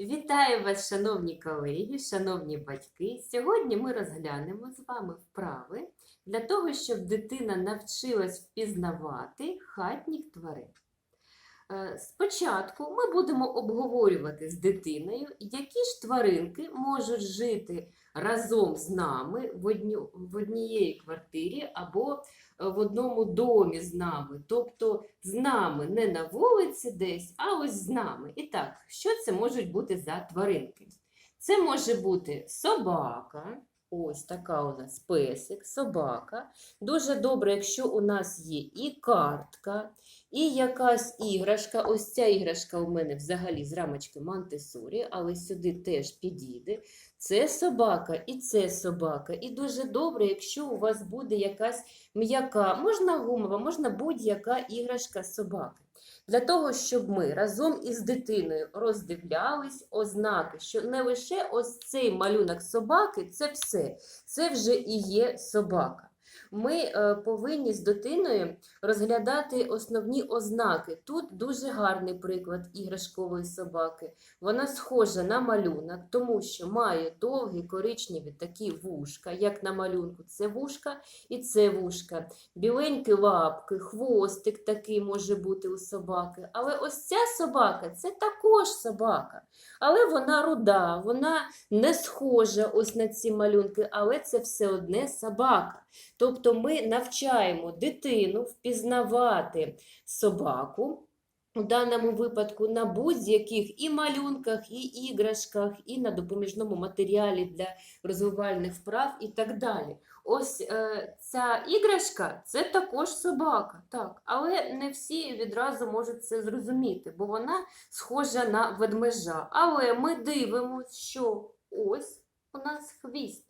Вітаю вас, шановні колеги, шановні батьки. Сьогодні ми розглянемо з вами вправи для того, щоб дитина навчилась впізнавати хатніх тварин. Е, Спочатку ми будемо обговорювати з дитиною, які ж тваринки можуть жити разом з нами в, однієї квартирі або е, в одному домі з нами. Тобто з нами не на вулиці десь, а ось з нами. І так, що це можуть бути за тваринки? Це може бути собака. Ось така у нас песик, собака. Дуже добре, якщо у нас є і картка, і якась іграшка. Ось ця іграшка у мене взагалі з рамочки Монтесорі, але сюди теж підійде. Це собака і це собака. І дуже добре, якщо у вас буде якась м'яка, можна гумова, можна будь-яка іграшка собаки. Для того, щоб ми разом із дитиною роздивлялись ознаки, що не лише ось цей малюнок собаки, це все, це вже і є собака. Ми е, повинні з дитиною розглядати основні ознаки. Тут дуже гарний приклад іграшкової собаки. Вона схожа на малюнок, тому що має довгі коричневі такі вушка, як на малюнку. Це вушка і це вушка. Біленькі лапки, хвостик такий може бути у собаки. Але ось ця собака це також собака. Але вона руда, вона не схожа ось на ці малюнки, але це все одне собака. Тобто ми навчаємо дитину впізнавати собаку. У даному випадку на будь-яких і малюнках, і іграшках, і на допоміжному матеріалі для розвивальних вправ і так далі. Ось е, ця іграшка це також собака, так, але не всі відразу можуть це зрозуміти, бо вона схожа на ведмежа. Але ми дивимося, що ось у нас хвіст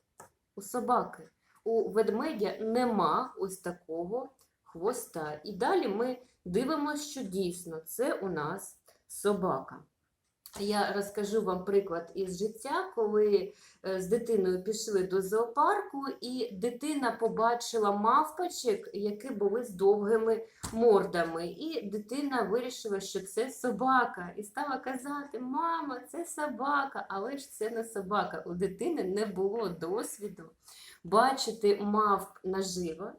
у собаки. У ведмедя нема ось такого хвоста. І далі ми дивимося, що дійсно це у нас собака. Я розкажу вам приклад із життя, коли е, з дитиною пішли до зоопарку, і дитина побачила мавпочок, які були з довгими мордами. І дитина вирішила, що це собака, і стала казати: Мама, це собака, але ж це не собака. У дитини не було досвіду бачити мавп наживо.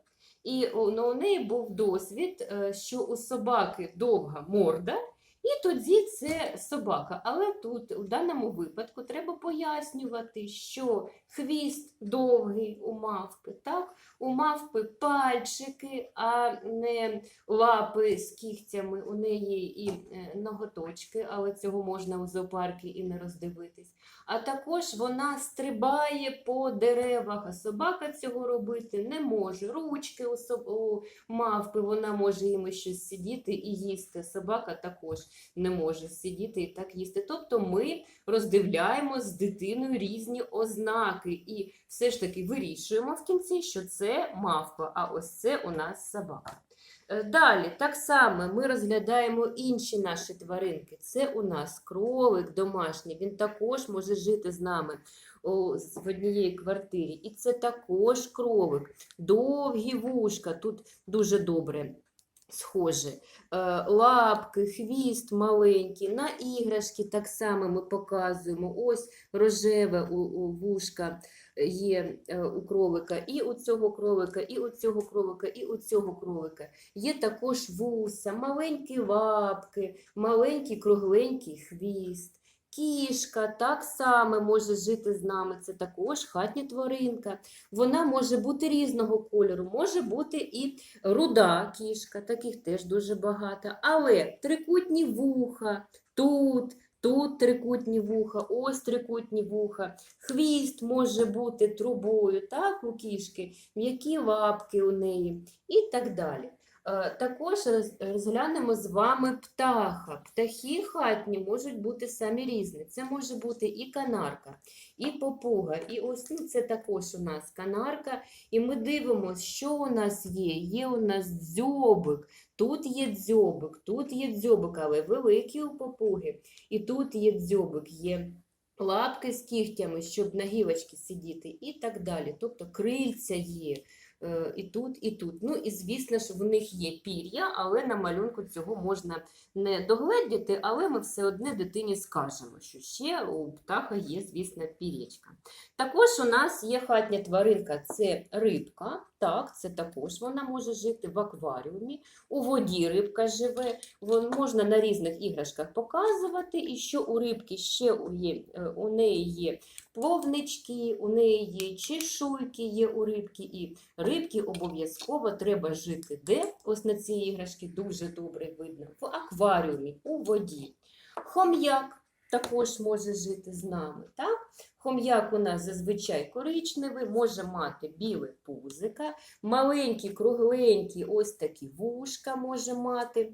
І ну, у неї був досвід, е, що у собаки довга морда, і тоді це собака. Але тут, у даному випадку, треба пояснювати, що хвіст довгий у мавпи, так? у мавпи пальчики, а не лапи з кігтями. У неї і е, ноготочки, але цього можна у зоопарку і не роздивитись. А також вона стрибає по деревах, а собака цього робити не може. Ручки у мавпи, вона може їм щось сидіти і їсти. Собака також не може сидіти і так їсти. Тобто ми роздивляємо з дитиною різні ознаки і все ж таки вирішуємо в кінці, що це мавпа, а ось це у нас собака. Е, Далі, так само ми розглядаємо інші наші тваринки. Це у нас кролик домашній, він також може жити з нами в однієї квартирі. І це також кролик. Довгі вушка, тут дуже добре схоже. Лапки, хвіст маленький, на іграшки так само ми показуємо. Ось рожеве у, у вушка є е, у кролика, і у цього кролика, і у цього кролика, і у цього кролика. Є також вуса, маленькі лапки, маленький кругленький хвіст. Кішка так само може жити з нами, це також хатня тваринка. Вона може бути різного кольору, може бути і руда кішка, таких теж дуже багато. Але трикутні вуха тут, тут трикутні вуха, ось трикутні вуха. Хвіст може бути трубою, так, у кішки, м'які лапки у неї і так далі. Е, Також розглянемо з вами птаха. Птахи хатні можуть бути самі різні. Це може бути і канарка, і попуга, і ось ну, це також у нас канарка. І ми дивимося, що у нас є. Є у нас дзьобик, тут є дзьобик, тут є дзьобик, але великий у попуги. І тут є дзьобик, є лапки з кігтями, щоб на гілочці сидіти, і так далі. Тобто крильця є і тут, і тут. Ну і звісно ж, в них є пір'я, але на малюнку цього можна не догледіти, але ми все одне дитині скажемо, що ще у птаха є, звісно, пір'ячка. Також у нас є хатня тваринка, це рибка. Так, це також вона може жити в акваріумі. У воді рибка живе. Вон можна на різних іграшках показувати, і що у рибки ще у, є, е, у неї є пловнички, у неї є чешуйки, є у рибки, і рибки обов'язково треба жити де? Ось на цій іграшці дуже добре видно. В акваріумі, у воді. Хом'як також може жити з нами. Так? Хом'як у нас зазвичай коричневий, може мати біле пузика, маленькі, кругленькі, ось такі вушка може мати.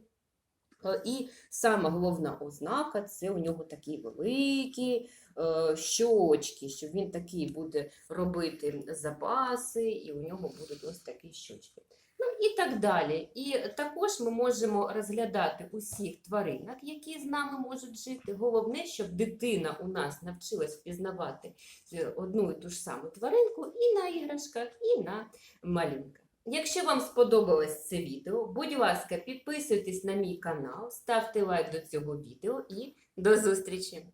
І сама головна ознака це у нього такі великі е, щочки, що він такий буде робити запаси, і у нього будуть ось такі щочки. Ну і так далі. І також ми можемо розглядати усіх тваринок, які з нами можуть жити. Головне, щоб дитина у нас навчилась впізнавати е, одну і ту ж саму тваринку і на іграшках, і на малюнках. Якщо вам сподобалось це відео, будь ласка, підписуйтесь на мій канал, ставте лайк до цього відео і до зустрічі!